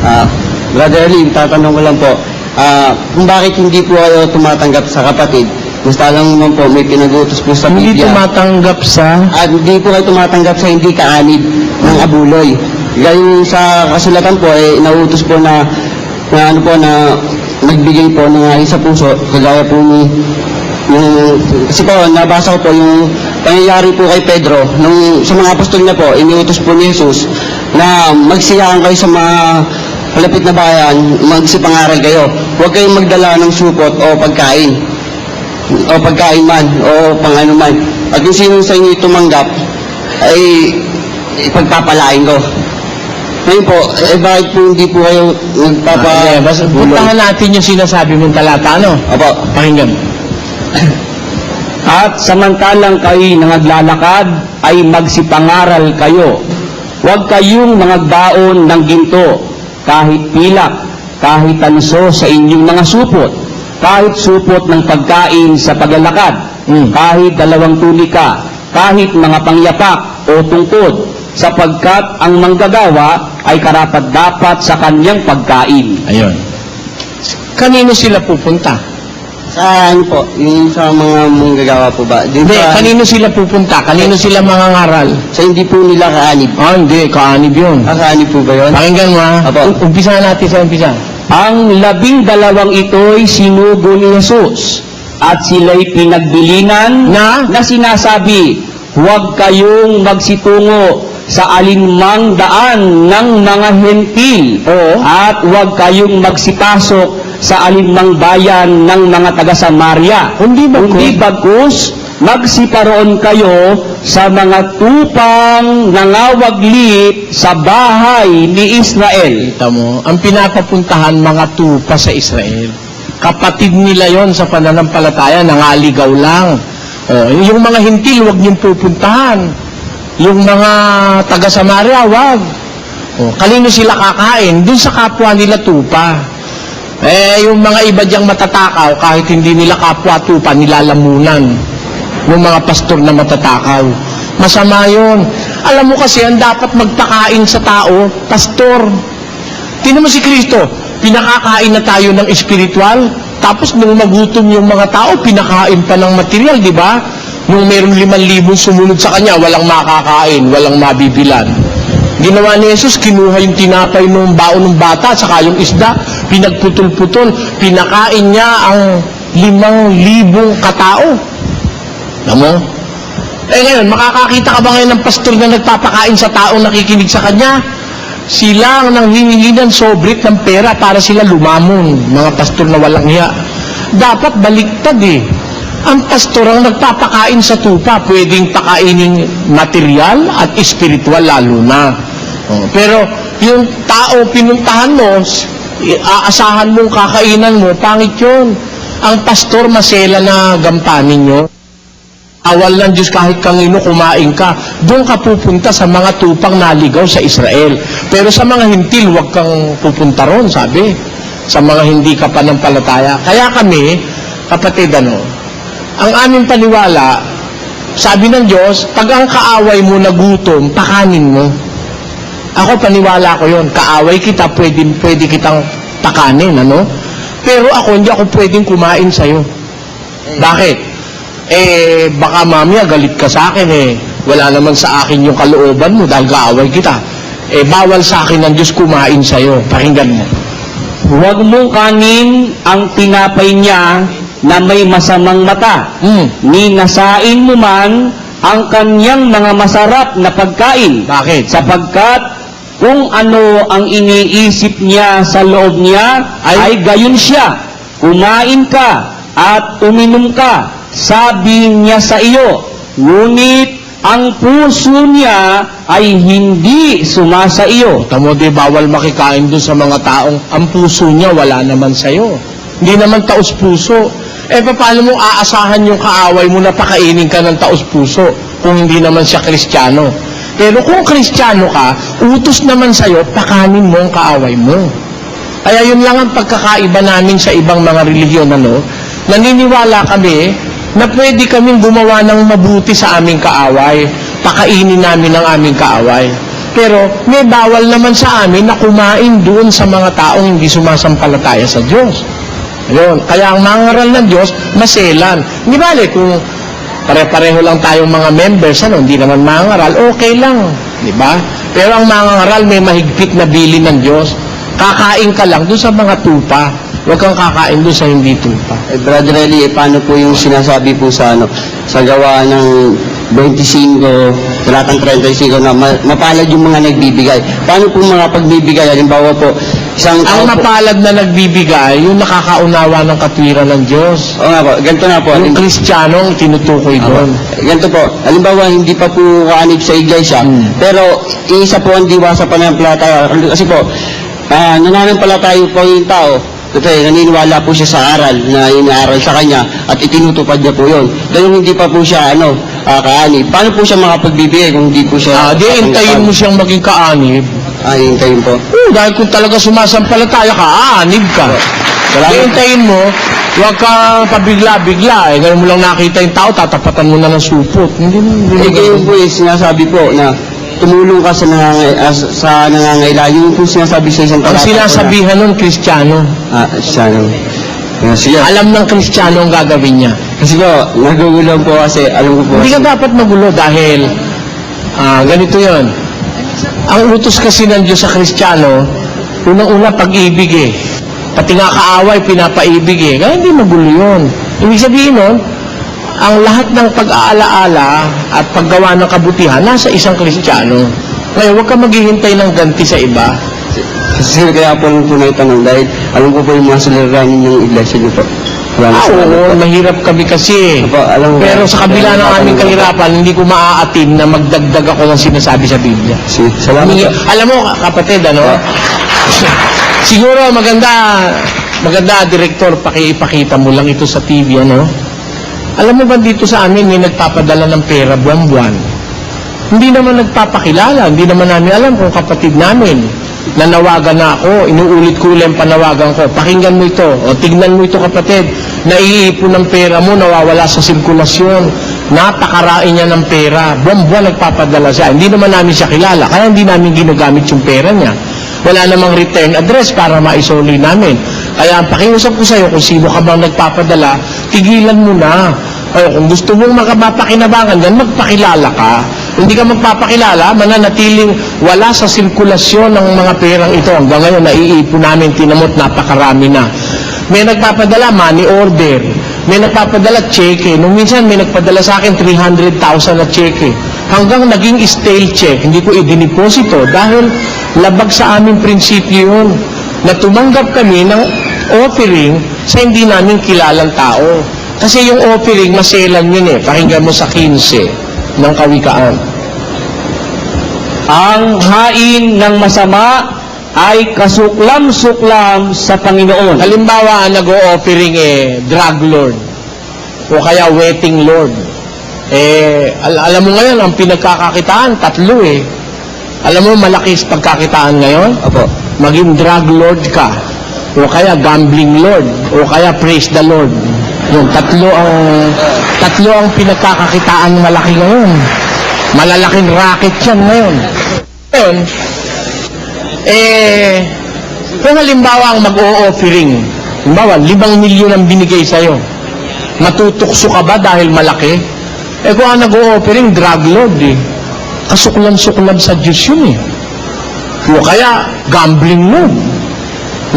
Ah, Brother Lee, tatanong ko lang po, ah, kung bakit hindi po kayo tumatanggap sa kapatid? Gusto lang naman po, may pinag-utos po sa Hindi Biblia. tumatanggap sa... At hindi po kayo tumatanggap sa hindi kaanib ng abuloy. Gayon sa kasulatan po, eh, nauutos po na, na ano po, na nagbigay po ng uh, isa puso, kagaya po ni yung, kasi po, nabasa ko po yung pangyayari po kay Pedro, nung, sa mga apostol niya po, iniutos po ni Jesus na magsiyahan kayo sa mga kalapit na bayan, magsipangaral kayo. Huwag kayong magdala ng supot o pagkain o pagkain man, o pang ano man. At kung sino sa inyo tumanggap, ay ipagpapalain ko. Ngayon po, eh bakit po hindi po kayo nagpapa... Ah, yeah, basta puntahan natin yung sinasabi mong talata, ano? Opo. Pakinggan. At samantalang kayo nangaglalakad ay magsipangaral kayo. Huwag kayong mga baon ng ginto, kahit pilak, kahit tanso sa inyong mga supot, kahit supot ng pagkain sa paglalakad, Mm. kahit dalawang tunika, kahit mga pangyapak o tungkod, sapagkat ang manggagawa ay karapat-dapat sa kanyang pagkain. Ayun. Kanino sila pupunta? Sa ano po, yung sa mga manggagawa po ba? Di Hindi, ba, kanino sila pupunta? Kanino sila mangangaral? sa hindi po nila kaanib. Ah, hindi, kaanib yun. Ah, kaanib po ba yun? Pakinggan mo ha. Apo. Um- Umpisa natin sa umpisa. Ang labing dalawang ito'y sinugo ni Jesus at sila'y pinagbilinan Na? na sinasabi, huwag kayong magsitungo sa alinmang daan ng mga hentil Oo. at huwag kayong magsipasok sa alinmang bayan ng mga taga-Samaria. Kundi bagkus. Kundi bagkus, magsiparoon kayo sa mga tupang nangawaglit sa bahay ni Israel. Kita mo, ang pinapapuntahan mga tupa sa Israel. Kapatid nila yon sa pananampalataya, nangaligaw lang. Oh, yung mga hintil, wag niyong pupuntahan. Yung mga taga-Samaria, wag. Oh, kanino sila kakain? Doon sa kapwa nila tupa. Eh, yung mga iba diyang matatakaw, kahit hindi nila kapwa tupa, nilalamunan. Yung mga pastor na matatakaw. Masama yun. Alam mo kasi, ang dapat magpakain sa tao, pastor. Tingnan mo si Kristo, pinakakain na tayo ng espiritual, tapos nung magutom yung mga tao, pinakain pa ng material, di ba? Nung meron liman libong sumunod sa kanya, walang makakain, walang mabibilan. Ginawa ni Jesus, kinuha yung tinapay ng baon ng bata, saka yung isda, pinagputol-putol, pinakain niya ang limang libong katao. Alam mo? Eh ngayon, makakakita ka ba ngayon ng pastor na nagpapakain sa taong nakikinig sa kanya? Sila ang nanghihingi ng sobrit ng pera para sila lumamon, mga pastor na walang hiya. Dapat baliktad eh. Ang pastor ang nagpapakain sa tupa, pwedeng pakainin material at espiritual lalo na. Oh, pero yung tao pinuntahan mo, aasahan mong kakainan mo, pangit yun. Ang pastor masela na gampanin nyo. Awal ng Diyos kahit kangino kumain ka. Doon ka pupunta sa mga tupang naligaw sa Israel. Pero sa mga hintil, huwag kang pupunta ron, sabi. Sa mga hindi ka panampalataya. Kaya kami, kapatid, ano, ang aming paniwala, sabi ng Diyos, pag ang kaaway mo nagutom, pakanin mo. Ako paniwala ko yon kaaway kita, pwede, pwede kitang pakanin, ano? Pero ako, hindi ako pwedeng kumain sa'yo. Bakit? eh baka mamaya galit ka sa akin eh. Wala naman sa akin yung kalooban mo dahil kaaway kita. Eh bawal sa akin ng Diyos kumain sa'yo. Pakinggan mo. Huwag mong kanin ang tinapay niya na may masamang mata. Hmm. Ni nasain mo man ang kanyang mga masarap na pagkain. Bakit? Sapagkat kung ano ang iniisip niya sa loob niya, ay, Ay- gayon siya. Kumain ka at uminom ka, sabi niya sa iyo. Ngunit ang puso niya ay hindi sumasa iyo. Tamo di bawal makikain dun sa mga taong ang puso niya wala naman sa'yo. Hindi naman taos puso. Eh paano mo aasahan yung kaaway mo na pakainin ka ng taos puso kung hindi naman siya kristyano? Pero kung kristyano ka, utos naman sa'yo, pakanin mo ang kaaway mo. Kaya yun lang ang pagkakaiba namin sa ibang mga relihiyon, ano? Naniniwala kami na pwede kaming gumawa ng mabuti sa aming kaaway. Pakainin namin ang aming kaaway. Pero may bawal naman sa amin na kumain doon sa mga taong hindi sumasampalataya sa Diyos. Yun. Kaya ang mangaral ng Diyos, maselan. Hindi bale kung pare-pareho lang tayong mga members, ano, hindi naman mangaral, okay lang. Di ba? Pero ang mangaral may mahigpit na bilin ng Diyos. Kakain ka lang doon sa mga tupa. Huwag kang kakain doon sa hindi tupa. Eh, Brother Eli, eh, paano po yung sinasabi po sa ano, sa gawa ng 25, talatang 35 na ma- mapalad yung mga nagbibigay. Paano po mga pagbibigay? Halimbawa po, isang tao Ang po, mapalad na nagbibigay, yung nakakaunawa ng katwiran ng Diyos. Oo nga po, ganito na po. Yung halim- Kristiyano ang tinutukoy doon. Ganito po, halimbawa hindi pa po kaanib sa iglesia, Hmm. pero isa po ang diwa sa pananampalataya. Kasi po, uh, nananampalataya po yung tao, kasi naniniwala po siya sa aral na inaaral sa kanya at itinutupad niya po yun. Dahil hindi pa po siya ano, uh, kaanib. Paano po siya makapagbibigay kung hindi po siya... Ah, di hintayin mo siyang maging kaanib. Ah, hintayin po. Oo, dahil kung talaga sumasampalataya ka, aanib ka. Salamat. Di hintayin mo, huwag kang pabigla-bigla. Eh, ganun mo lang nakita yung tao, tatapatan mo na ng supot. Hindi mo, hindi mo Eh, kayo ganun. po yung sinasabi po na tumulong ka sa, nangangay, ah, sa nangangailangan. Yung po sinasabi sa isang Ang talata po na- sinasabihan nun, Kristiyano. Ah, siya no. Ah, siya. Alam ng Kristiyano ang gagawin niya. Kasi po, nagugulo po kasi, alam ko po. Hindi ka dapat magulo dahil ah, ganito yon. Ang utos kasi ng Diyos sa Kristiyano, unang-una pag-ibig eh. Pati nga kaaway, pinapaibig eh. Kaya hindi magulo yun. Ibig sabihin nun, ang lahat ng pag-aalaala at paggawa ng kabutihan nasa isang Kristiyano. Ngayon, huwag ka maghihintay ng ganti sa iba. Kasi kaya po lang po naitanong dahil alam ko po yung mga suliranin ng iglesia niyo po. Ah, oo, mahirap kami kasi. Alam ko. Pero sa kabila ng aming kahirapan, hindi ko maaatin na magdagdag ako ng sinasabi sa Biblia. Sige, salamat po. alam mo, kapatid, ano? Siguro maganda, maganda, Direktor, pakipakita mo lang ito sa TV, ano? Alam mo ba dito sa amin may nagpapadala ng pera buwan-buwan? Hindi naman nagpapakilala, hindi naman namin alam kung kapatid namin. Nanawagan na ako, inuulit ko ulit ang panawagan ko. Pakinggan mo ito, o tignan mo ito kapatid. Naiipon ng pera mo, nawawala sa sirkulasyon. Napakarain niya ng pera. Buwan-buwan nagpapadala siya. Hindi naman namin siya kilala, kaya hindi namin ginagamit yung pera niya. Wala namang return address para maisoli namin. Kaya ang pakiusap ko sa iyo, kung sino ka bang nagpapadala, tigilan mo na. O, kung gusto mong makapapakinabangan yan, magpakilala ka. Hindi ka magpapakilala, mananatiling wala sa sirkulasyon ng mga perang ito. Hanggang ngayon, naiipon namin, tinamot, napakarami na. May nagpapadala, money order. May nagpapadala, cheque. Nung minsan, may nagpadala sa akin 300,000 na cheque. Hanggang naging stale check, hindi ko idiniposito dahil labag sa aming prinsipyo yun na tumanggap kami ng offering sa hindi namin kilalang tao. Kasi yung offering, maselan yun eh. Pakinggan mo sa 15 ng kawikaan. Ang hain ng masama ay kasuklam-suklam sa Panginoon. Halimbawa, nag-o-offering eh, drug lord o kaya waiting lord. Eh, al- alam mo ngayon, ang pinagkakakitaan, tatlo eh. Alam mo, malaki pagkakitaan ngayon? Opo. Maging drug lord ka, o kaya gambling lord, o kaya praise the Lord. Yung tatlo ang tatlo ang pinagkakakitaan malaki ngayon. Malalaking racket yan ngayon. Ngayon, eh, kung halimbawa ang mag-o-offering, halimbawa, limang milyon ang binigay sa'yo, matutukso ka ba dahil malaki? Eh kung ang nag-o-offering, drug lord eh. Kasuklam-suklam sa Diyos yun eh. O kaya, gambling lord.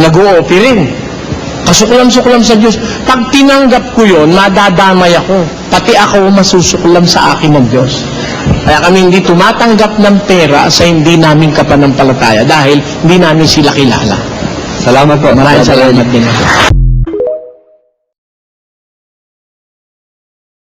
Nag-o-offering. Kasuklam-suklam sa Diyos. Pag tinanggap ko yon, madadamay ako. Pati ako masusuklam sa akin ng Diyos. Kaya kami hindi tumatanggap ng pera sa hindi namin kapanampalataya dahil hindi namin sila kilala. Salamat po. Maraming salamat din.